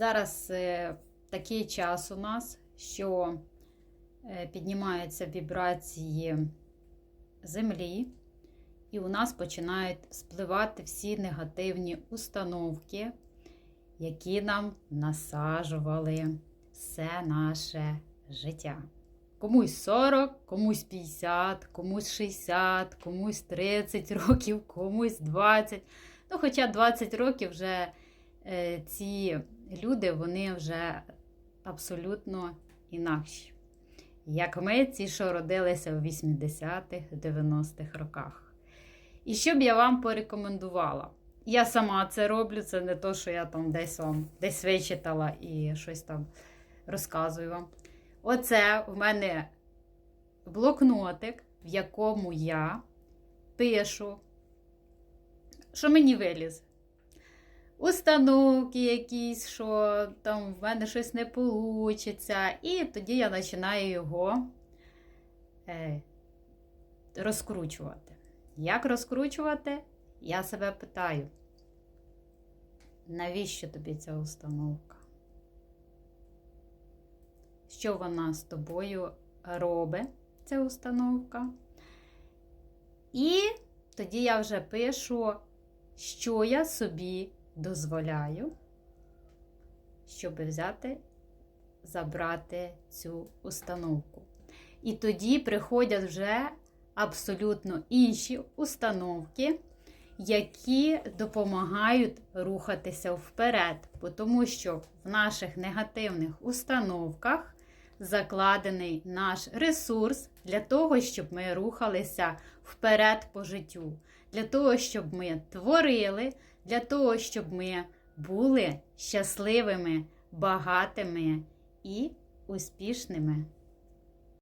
Зараз е, такий час у нас, що е, піднімаються вібрації землі, і у нас починають спливати всі негативні установки, які нам насаджували все наше життя. Комусь 40, комусь 50, комусь 60, комусь 30 років, комусь 20. Ну, хоча 20 років вже ці люди, вони вже абсолютно інакші. Як ми, ці, що родилися у 80-х, 90-х роках. І що б я вам порекомендувала? Я сама це роблю, це не то, що я там десь вам десь вичитала і щось там розказую вам. Оце в мене блокнотик, в якому я пишу, що мені виліз. Установки якісь, що там в мене щось не вийде. І тоді я починаю його е, розкручувати. Як розкручувати? Я себе питаю, навіщо тобі ця установка? Що вона з тобою робить, ця установка? І тоді я вже пишу, що я собі дозволяю, щоб взяти, забрати цю установку. І тоді приходять вже абсолютно інші установки, які допомагають рухатися вперед, тому що в наших негативних установках закладений наш ресурс для того, щоб ми рухалися вперед по життю, для того, щоб ми творили, для того, щоб ми були щасливими, багатими і успішними.